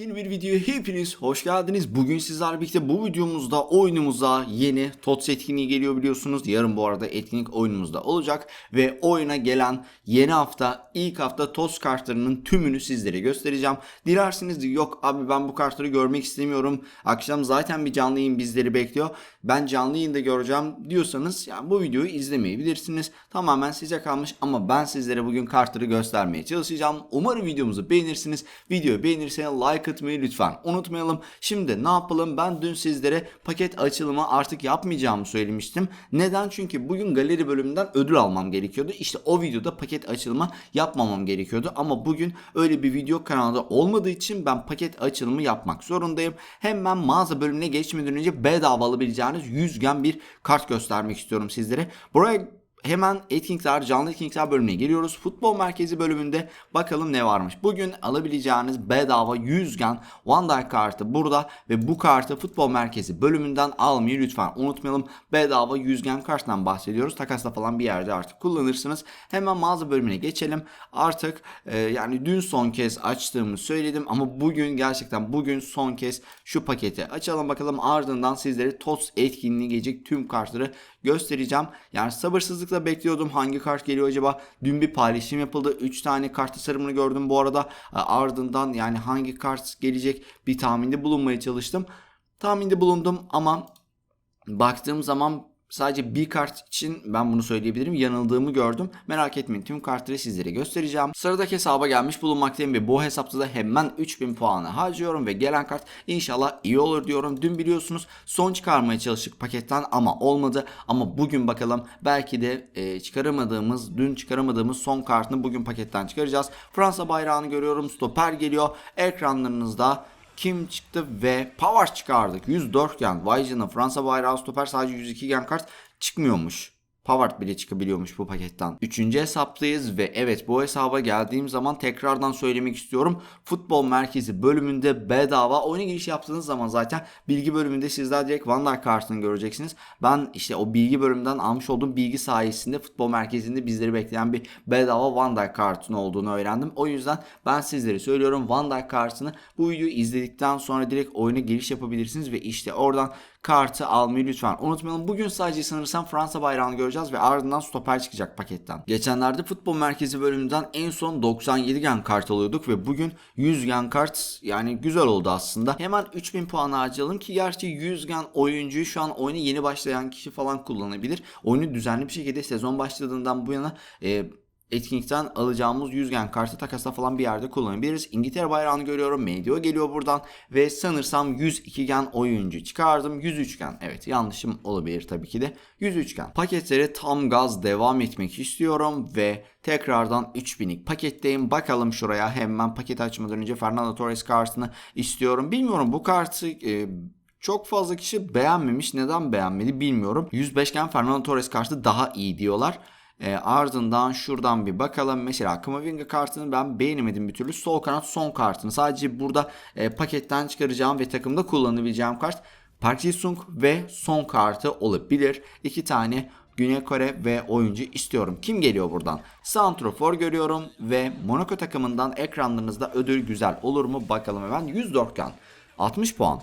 Yeni bir videoya hepiniz hoş geldiniz. Bugün sizlerle birlikte bu videomuzda oyunumuza yeni TOTS etkinliği geliyor biliyorsunuz. Yarın bu arada etkinlik oyunumuzda olacak. Ve oyuna gelen yeni hafta ilk hafta TOTS kartlarının tümünü sizlere göstereceğim. Dilerseniz yok abi ben bu kartları görmek istemiyorum. Akşam zaten bir canlı yayın bizleri bekliyor. Ben canlı yayında göreceğim diyorsanız yani bu videoyu izlemeyebilirsiniz. Tamamen size kalmış ama ben sizlere bugün kartları göstermeye çalışacağım. Umarım videomuzu beğenirsiniz. Videoyu beğenirseniz like atmayı lütfen unutmayalım. Şimdi ne yapalım? Ben dün sizlere paket açılımı artık yapmayacağımı söylemiştim. Neden? Çünkü bugün galeri bölümünden ödül almam gerekiyordu. İşte o videoda paket açılımı yapmamam gerekiyordu. Ama bugün öyle bir video kanalda olmadığı için ben paket açılımı yapmak zorundayım. Hemen mağaza bölümüne geçmeden önce bedava alabileceğiniz 100 gen bir kart göstermek istiyorum sizlere. Buraya Hemen etkinlikler, canlı etkinlikler bölümüne geliyoruz. Futbol merkezi bölümünde bakalım ne varmış. Bugün alabileceğiniz bedava 100 gen One kartı burada ve bu kartı futbol merkezi bölümünden almayı lütfen unutmayalım. Bedava 100 gen karttan bahsediyoruz. Takasla falan bir yerde artık kullanırsınız. Hemen mağaza bölümüne geçelim. Artık e, yani dün son kez açtığımı söyledim ama bugün gerçekten bugün son kez şu paketi açalım bakalım. Ardından sizlere TOTS etkinliği gelecek tüm kartları göstereceğim. Yani sabırsızlıkla bekliyordum hangi kart geliyor acaba. Dün bir paylaşım yapıldı. 3 tane kart tasarımını gördüm bu arada. E, Ardından yani hangi kart gelecek bir tahminde bulunmaya çalıştım. Tahminde bulundum ama baktığım zaman Sadece bir kart için ben bunu söyleyebilirim. Yanıldığımı gördüm. Merak etmeyin tüm kartları sizlere göstereceğim. Sıradaki hesaba gelmiş bulunmaktayım ve bu hesapta da hemen 3000 puanı harcıyorum ve gelen kart inşallah iyi olur diyorum. Dün biliyorsunuz son çıkarmaya çalıştık paketten ama olmadı. Ama bugün bakalım belki de e, çıkaramadığımız, dün çıkaramadığımız son kartını bugün paketten çıkaracağız. Fransa bayrağını görüyorum. Stoper geliyor. Ekranlarınızda kim çıktı ve Pavard çıkardık. 104 gen. Vay Fransa bayrağı stoper sadece 102 gen kart çıkmıyormuş. Pavard bile çıkabiliyormuş bu paketten. Üçüncü hesaptayız ve evet bu hesaba geldiğim zaman tekrardan söylemek istiyorum. Futbol merkezi bölümünde bedava oyuna giriş yaptığınız zaman zaten bilgi bölümünde sizler direkt Van Dijk kartını göreceksiniz. Ben işte o bilgi bölümünden almış olduğum bilgi sayesinde futbol merkezinde bizleri bekleyen bir bedava Van Dijk kartının olduğunu öğrendim. O yüzden ben sizlere söylüyorum Van Dijk kartını bu videoyu izledikten sonra direkt oyuna giriş yapabilirsiniz ve işte oradan kartı almayı lütfen unutmayalım. Bugün sadece sanırsam Fransa bayrağını göreceğiz ve ardından stoper çıkacak paketten. Geçenlerde futbol merkezi bölümünden en son 97 gen kart alıyorduk ve bugün 100 gen kart yani güzel oldu aslında. Hemen 3000 puan harcayalım ki gerçi 100 gen oyuncuyu şu an oyuna yeni başlayan kişi falan kullanabilir. Oyunu düzenli bir şekilde sezon başladığından bu yana e, etkinlikten alacağımız 100 gen kartı takasla falan bir yerde kullanabiliriz. İngiltere bayrağını görüyorum. Medio geliyor buradan ve sanırsam 102 gen oyuncu çıkardım. 103 gen. Evet yanlışım olabilir tabii ki de. 103 gen. Paketleri tam gaz devam etmek istiyorum ve tekrardan 3000'lik paketteyim. Bakalım şuraya hemen paket açmadan önce Fernando Torres kartını istiyorum. Bilmiyorum bu kartı e, çok fazla kişi beğenmemiş. Neden beğenmedi bilmiyorum. 105 gen Fernando Torres kartı daha iyi diyorlar. E, ardından şuradan bir bakalım. Mesela Kamavinga kartını ben beğenemedim bir türlü. Sol kanat son kartını. Sadece burada e, paketten çıkaracağım ve takımda kullanabileceğim kart Park Ji-sung ve son kartı olabilir. İki tane Güney Kore ve oyuncu istiyorum. Kim geliyor buradan? Santrofor görüyorum ve Monaco takımından ekranlarınızda ödül güzel olur mu? Bakalım hemen 104 kan. 60 puan.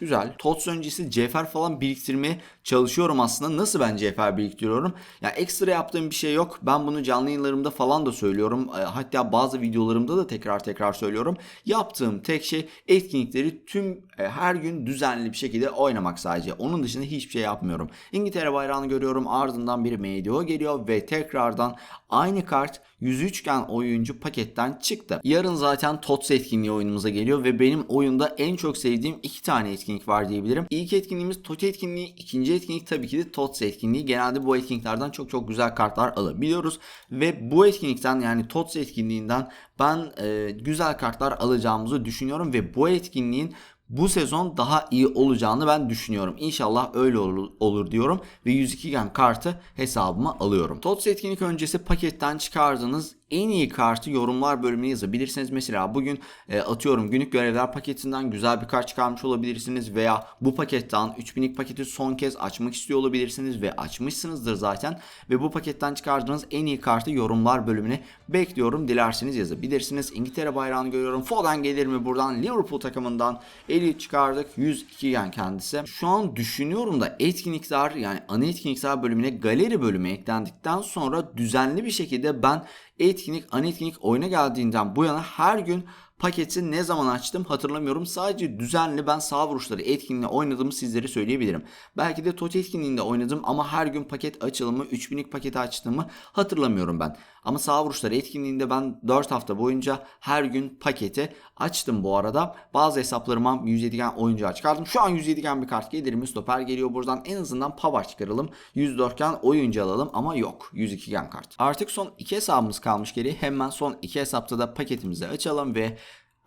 Güzel. TOTS öncesi CFR falan biriktirmeye çalışıyorum aslında. Nasıl ben CFR biriktiriyorum? Ya ekstra yaptığım bir şey yok. Ben bunu canlı yayınlarımda falan da söylüyorum. E, hatta bazı videolarımda da tekrar tekrar söylüyorum. Yaptığım tek şey etkinlikleri tüm e, her gün düzenli bir şekilde oynamak sadece. Onun dışında hiçbir şey yapmıyorum. İngiltere bayrağını görüyorum. Ardından bir MDO geliyor ve tekrardan aynı kart 103 gen oyuncu paketten çıktı. Yarın zaten TOTS etkinliği oyunumuza geliyor ve benim oyunda en çok sevdiğim iki tane etkinlik var diyebilirim. İlk etkinliğimiz TOT etkinliği, ikinci etkinlik tabii ki de TOTS etkinliği. Genelde bu etkinliklerden çok çok güzel kartlar alabiliyoruz ve bu etkinlikten yani TOTS etkinliğinden ben e, güzel kartlar alacağımızı düşünüyorum ve bu etkinliğin bu sezon daha iyi olacağını ben düşünüyorum. İnşallah öyle olur, olur diyorum ve 102 gen kartı hesabıma alıyorum. TOTS etkinlik öncesi paketten çıkardığınız en iyi kartı yorumlar bölümüne yazabilirsiniz. Mesela bugün e, atıyorum günlük görevler paketinden güzel bir kart çıkarmış olabilirsiniz veya bu paketten 3000'lik paketi son kez açmak istiyor olabilirsiniz ve açmışsınızdır zaten ve bu paketten çıkardığınız en iyi kartı yorumlar bölümüne bekliyorum. Dilerseniz yazabilirsiniz. İngiltere bayrağını görüyorum. Foden gelir mi buradan? Liverpool takımından Elliot çıkardık. 102 gen kendisi. Şu an düşünüyorum da etkinlikler yani ana etkinlikler bölümüne galeri bölümü eklendikten sonra düzenli bir şekilde ben etkinlik ana etkinlik oyuna geldiğinden bu yana her gün paketi ne zaman açtım hatırlamıyorum. Sadece düzenli ben sağ vuruşları etkinliğinde oynadığımı sizlere söyleyebilirim. Belki de TOT etkinliğinde oynadım ama her gün paket açılımı 3000'lik paketi açtığımı hatırlamıyorum ben. Ama sağ vuruşları etkinliğinde ben 4 hafta boyunca her gün paketi açtım bu arada. Bazı hesaplarıma 107 gen oyuncağı çıkardım. Şu an 107 gen bir kart gelir mi? Stoper geliyor buradan. En azından Pavard çıkaralım. 104 gen oyuncu alalım ama yok. 102 gen kart. Artık son 2 hesabımız kalmış geri. Hemen son 2 hesapta da paketimizi açalım ve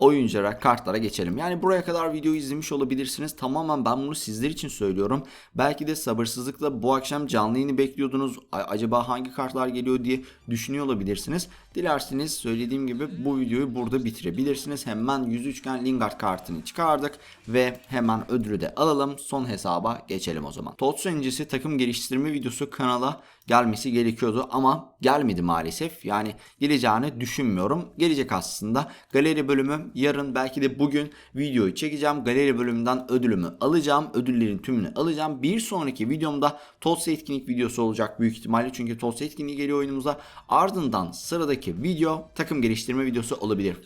oyunculara, kartlara geçelim. Yani buraya kadar videoyu izlemiş olabilirsiniz. Tamamen ben bunu sizler için söylüyorum. Belki de sabırsızlıkla bu akşam canlı yayını bekliyordunuz. Acaba hangi kartlar geliyor diye düşünüyor olabilirsiniz. Dilerseniz söylediğim gibi bu videoyu burada bitirebilirsiniz. Hemen 103 gen Lingard kartını çıkardık ve hemen ödülü de alalım. Son hesaba geçelim o zaman. Tots öncesi takım geliştirme videosu kanala gelmesi gerekiyordu ama gelmedi maalesef. Yani geleceğini düşünmüyorum. Gelecek aslında. Galeri bölümü yarın belki de bugün videoyu çekeceğim. Galeri bölümünden ödülümü alacağım. Ödüllerin tümünü alacağım. Bir sonraki videomda TOTS etkinlik videosu olacak büyük ihtimalle. Çünkü TOTS etkinliği geliyor oyunumuza. Ardından sıradaki video takım geliştirme videosu olabilir.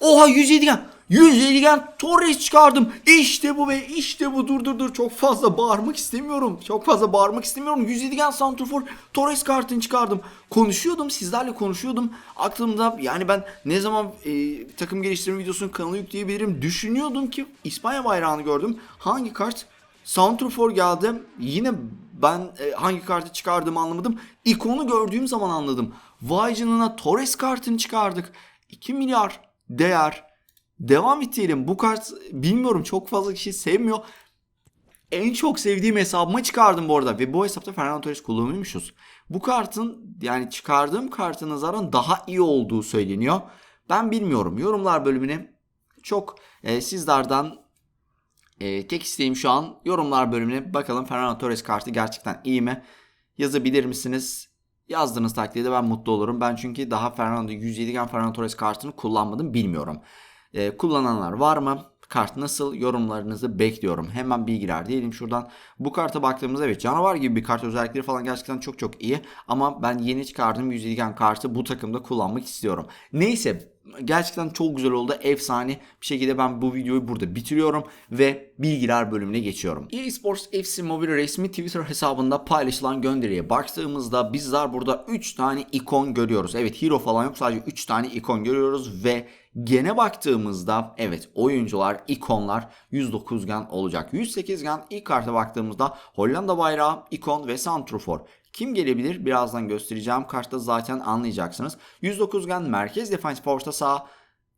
Oha 107 gen. 107 gen Torres çıkardım. İşte bu be işte bu dur dur dur çok fazla bağırmak istemiyorum. Çok fazla bağırmak istemiyorum. 107 gen Santrfor Torres kartını çıkardım. Konuşuyordum sizlerle konuşuyordum. Aklımda yani ben ne zaman e, takım geliştirme videosunun kanalı yükleyebilirim düşünüyordum ki İspanya bayrağını gördüm. Hangi kart? Santrfor geldi. Yine ben e, hangi kartı çıkardığımı anlamadım. İkonu gördüğüm zaman anladım. Vay Torres kartını çıkardık. 2 milyar değer. Devam edelim. Bu kart bilmiyorum çok fazla kişi sevmiyor. En çok sevdiğim hesabıma çıkardım bu arada. Ve bu hesapta Fernando Torres kullanıyormuşuz. Bu kartın yani çıkardığım kartın nazaran daha iyi olduğu söyleniyor. Ben bilmiyorum. Yorumlar bölümüne çok e, sizlerden e, tek isteğim şu an yorumlar bölümüne bakalım Fernando Torres kartı gerçekten iyi mi? Yazabilir misiniz? Yazdığınız takdirde ben mutlu olurum. Ben çünkü daha Fernando 107 gen Fernando Torres kartını kullanmadım bilmiyorum. Ee, kullananlar var mı? Kart nasıl? Yorumlarınızı bekliyorum. Hemen bilgiler diyelim şuradan. Bu karta baktığımızda evet canavar gibi bir kart özellikleri falan gerçekten çok çok iyi. Ama ben yeni çıkardığım 107 gen kartı bu takımda kullanmak istiyorum. Neyse gerçekten çok güzel oldu. Efsane bir şekilde ben bu videoyu burada bitiriyorum ve bilgiler bölümüne geçiyorum. eSports FC Mobile resmi Twitter hesabında paylaşılan gönderiye baktığımızda bizler burada 3 tane ikon görüyoruz. Evet hero falan yok sadece 3 tane ikon görüyoruz ve Gene baktığımızda evet oyuncular, ikonlar 109 gen olacak. 108 gen ilk karta baktığımızda Hollanda bayrağı, ikon ve Santrofor. Kim gelebilir? Birazdan göstereceğim kartta zaten anlayacaksınız. 109 gen merkez defans forta sağ,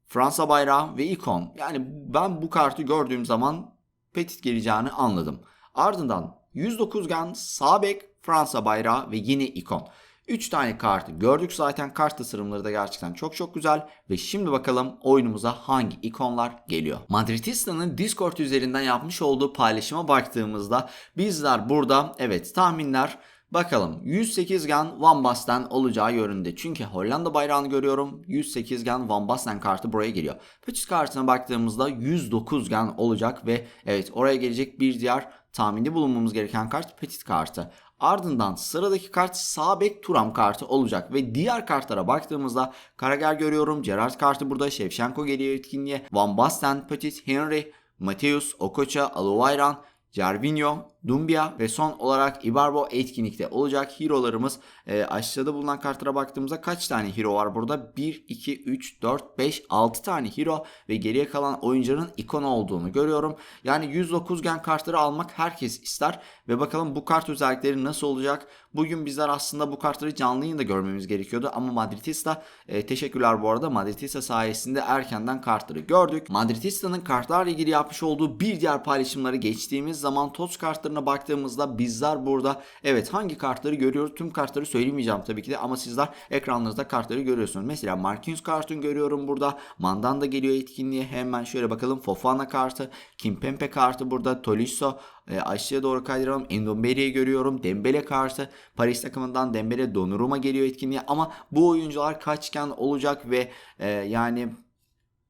Fransa bayrağı ve ikon. Yani ben bu kartı gördüğüm zaman Petit geleceğini anladım. Ardından 109 gen sağ bek, Fransa bayrağı ve yine ikon. 3 tane kartı gördük zaten. Kart tasarımları da gerçekten çok çok güzel. Ve şimdi bakalım oyunumuza hangi ikonlar geliyor. Madridista'nın Discord üzerinden yapmış olduğu paylaşıma baktığımızda bizler burada evet tahminler Bakalım 108 gen Van Basten olacağı yönünde. Çünkü Hollanda bayrağını görüyorum. 108 gen Van Basten kartı buraya geliyor. Petit kartına baktığımızda 109 gen olacak ve evet oraya gelecek bir diğer tahminde bulunmamız gereken kart Petit kartı. Ardından sıradaki kart sağ bek Turam kartı olacak ve diğer kartlara baktığımızda Karager görüyorum. Gerard kartı burada. Shevchenko geliyor etkinliğe. Van Basten, Petit, Henry, Mateus, Okocha, Alovayran, Jarvinho, Dumbia ve son olarak Ibarbo etkinlikte olacak. Hero'larımız e, aşağıda bulunan kartlara baktığımızda kaç tane hero var burada? 1, 2, 3, 4, 5, 6 tane hero ve geriye kalan oyuncuların ikonu olduğunu görüyorum. Yani 109 gen kartları almak herkes ister ve bakalım bu kart özellikleri nasıl olacak? Bugün bizler aslında bu kartları canlı yayında görmemiz gerekiyordu ama Madridista e, teşekkürler bu arada Madridista sayesinde erkenden kartları gördük. Madridista'nın kartlarla ilgili yapmış olduğu bir diğer paylaşımları geçtiğimiz zaman TOTS kartları kartlarına baktığımızda bizler burada evet hangi kartları görüyoruz? Tüm kartları söylemeyeceğim tabii ki de ama sizler ekranlarınızda kartları görüyorsunuz. Mesela Marquinhos kartını görüyorum burada. Mandanda geliyor etkinliğe. Hemen şöyle bakalım. Fofana kartı, Kimpembe kartı burada. Tolisso e, aşağıya doğru kaydıralım. Endombele'yi görüyorum. Dembele kartı. Paris takımından Dembele Donnarumma geliyor etkinliğe. Ama bu oyuncular kaçken olacak ve e, yani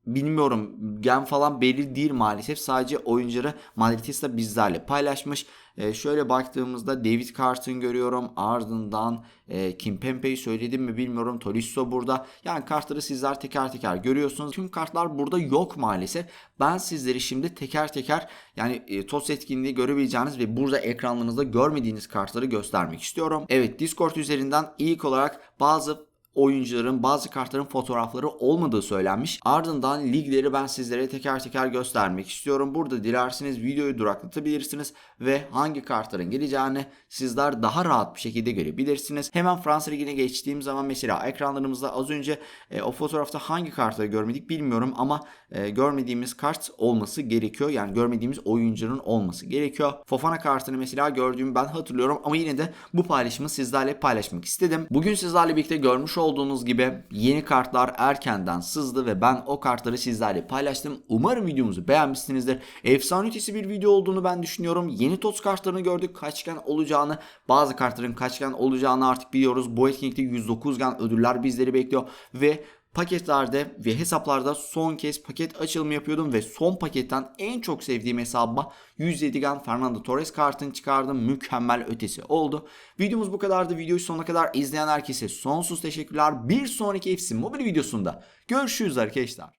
bilmiyorum gen falan belli değil maalesef. Sadece oyuncuları Madridista bizlerle paylaşmış. E, şöyle baktığımızda David Carton görüyorum. Ardından e, Kimpembe'yi söyledim mi bilmiyorum. Tolisso burada. Yani kartları sizler teker teker görüyorsunuz. Tüm kartlar burada yok maalesef. Ben sizleri şimdi teker teker yani e, TOTS etkinliği görebileceğiniz ve burada ekranlarınızda görmediğiniz kartları göstermek istiyorum. Evet Discord üzerinden ilk olarak bazı oyuncuların bazı kartların fotoğrafları olmadığı söylenmiş. Ardından ligleri ben sizlere teker teker göstermek istiyorum. Burada dilerseniz videoyu duraklatabilirsiniz ve hangi kartların geleceğini sizler daha rahat bir şekilde görebilirsiniz. Hemen Fransa Ligi'ne geçtiğim zaman mesela ekranlarımızda az önce e, o fotoğrafta hangi kartları görmedik bilmiyorum ama e, görmediğimiz kart olması gerekiyor. Yani görmediğimiz oyuncunun olması gerekiyor. Fofana kartını mesela gördüğümü ben hatırlıyorum ama yine de bu paylaşımı sizlerle paylaşmak istedim. Bugün sizlerle birlikte görmüş olduğunuz gibi yeni kartlar erkenden sızdı ve ben o kartları sizlerle paylaştım. Umarım videomuzu beğenmişsinizdir. Efsane ötesi bir video olduğunu ben düşünüyorum. Yeni TOTS kartlarını gördük. Kaçgen olacağını, bazı kartların kaçgen olacağını artık biliyoruz. Bu etkinlikte 109 gen ödüller bizleri bekliyor ve paketlerde ve hesaplarda son kez paket açılımı yapıyordum ve son paketten en çok sevdiğim hesabıma 107 gen Fernando Torres kartını çıkardım. Mükemmel ötesi oldu. Videomuz bu kadardı. Videoyu sonuna kadar izleyen herkese sonsuz teşekkürler. Bir sonraki FC Mobile videosunda görüşürüz arkadaşlar.